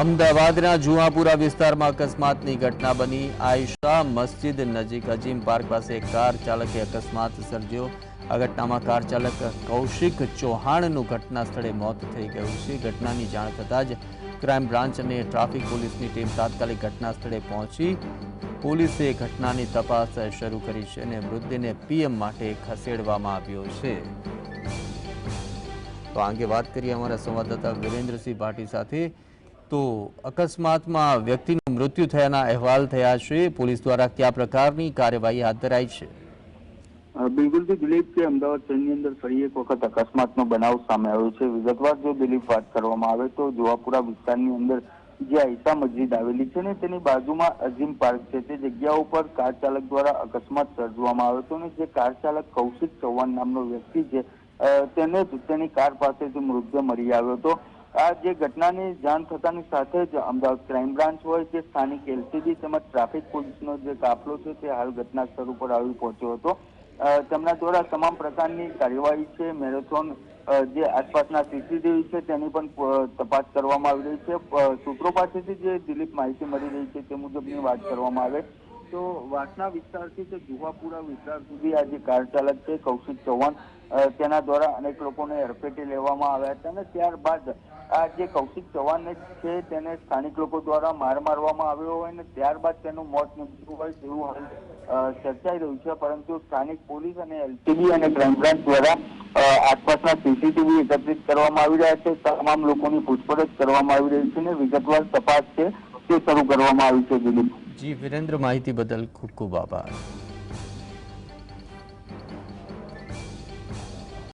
અમદાવાદના જુહાપુરા વિસ્તારમાં અકસ્માતની ઘટના બની. આયશા મસ્જિદ નજીક અજીમ પાર્ક પાસે કાર ચાલકે અકસ્માત સર્જ્યો. આ ઘટનામાં કાર ચાલક કૌશિક ચૌહાણનું ઘટના સ્થળે મોત થઈ ગયું છે. ઘટનાની જાણ થતાં જ ક્રાઇમ બ્રાન્ચ અને ટ્રાફિક પોલીસની ટીમ તાત્કાલિક ઘટના સ્થળે પહોંચી. પોલીસે ઘટનાની તપાસ શરૂ કરી છે અને મૃતદેહને પીએમ માટે ખસેડવામાં આવ્યો છે. તો આ અંગે વાત કરીએ અમારા સંવાદદાતા વિરેન્દ્રસિંહ ભાટી સાથે. તો અકસ્માતમાં વ્યક્તિનું મૃત્યુ થયાના અહેવાલ થયા છે. પોલીસ દ્વારા કયા પ્રકારની કાર્યવાહી હાથ ધરાઈ છે? બિલકુલથી દિલીપ કે અમદાવાદ શહેરની અંદર ફરી એક વખત અકસ્માતનો બનાવ સામે આવ્યો છે. વિગતવાર જો દિલીપ વાત કરવામાં આવે તો જોવાપુરા વિસ્તારની અંદર જે આઈસા મસ્જિદ આવેલી છે ને તેની બાજુમાં અજીમ પાર્ક છે. તે જગ્યા ઉપર કાર ચાલક દ્વારા અકસ્માત સર્જવામાં આવ્યો હતો અને જે કાર ચાલક કૌશિક ચૌહાણ નામનો વ્યક્તિ છે તેને તેની કાર પાસેથી મૃતદેહ મળી આવ્યો હતો. આ જે ઘટનાની જાણ થતાની સાથે જ અમદાવાદ ક્રાઇમ બ્રાન્ચ હોય કે સ્થાનિક એલસીબી તેમજ ટ્રાફિક પોલીસનો જે કાફલો છે તે હાલ ઘટના સ્થળ ઉપર આવી પહોંચ્યો હતો. તેમના દ્વારા તમામ પ્રકારની કાર્યવાહી છે, મેરેથોન જે આસપાસના સીસીટીવી છે તેની પણ તપાસ કરવામાં આવી રહી છે. સૂત્રો પાસેથી જે દિલીપ માહિતી મળી રહી છે તે મુજબની વાત કરવામાં આવે. તો વાસના વિસ્તારથી તે જુહાપુરા વિસ્તાર સુધી આ જે કાર ચાલક છે, કૌશિક ચૌહાણ તેના દ્વારા અનેક લોકોને હડફેટે લેવામાં આવ્યા હતા અને ત્યારબાદ આ જે કૌશિક ચૌહાણ છે તેને સ્થાનિક લોકો દ્વારા માર મારવામાં આવ્યો હોય અને ત્યારબાદ તેનું મોત નીપજ્યું હોય તેવું હાલ ચર્ચાઈ રહ્યું છે. પરંતુ સ્થાનિક પોલીસ અને એલસીબી અને ક્રાઇમ બ્રાન્ચ દ્વારા આસપાસના સીસીટીવી એકત્રિત કરવામાં આવી રહ્યા છે. તમામ લોકોની પૂછપરછ કરવામાં આવી રહી છે અને વિગતવાર તપાસ છે તે શરૂ કરવામાં આવી છે. દિલીપ. જી, વિરેન્દ્ર, માહિતી બદલ ખૂબ ખૂબ આભાર.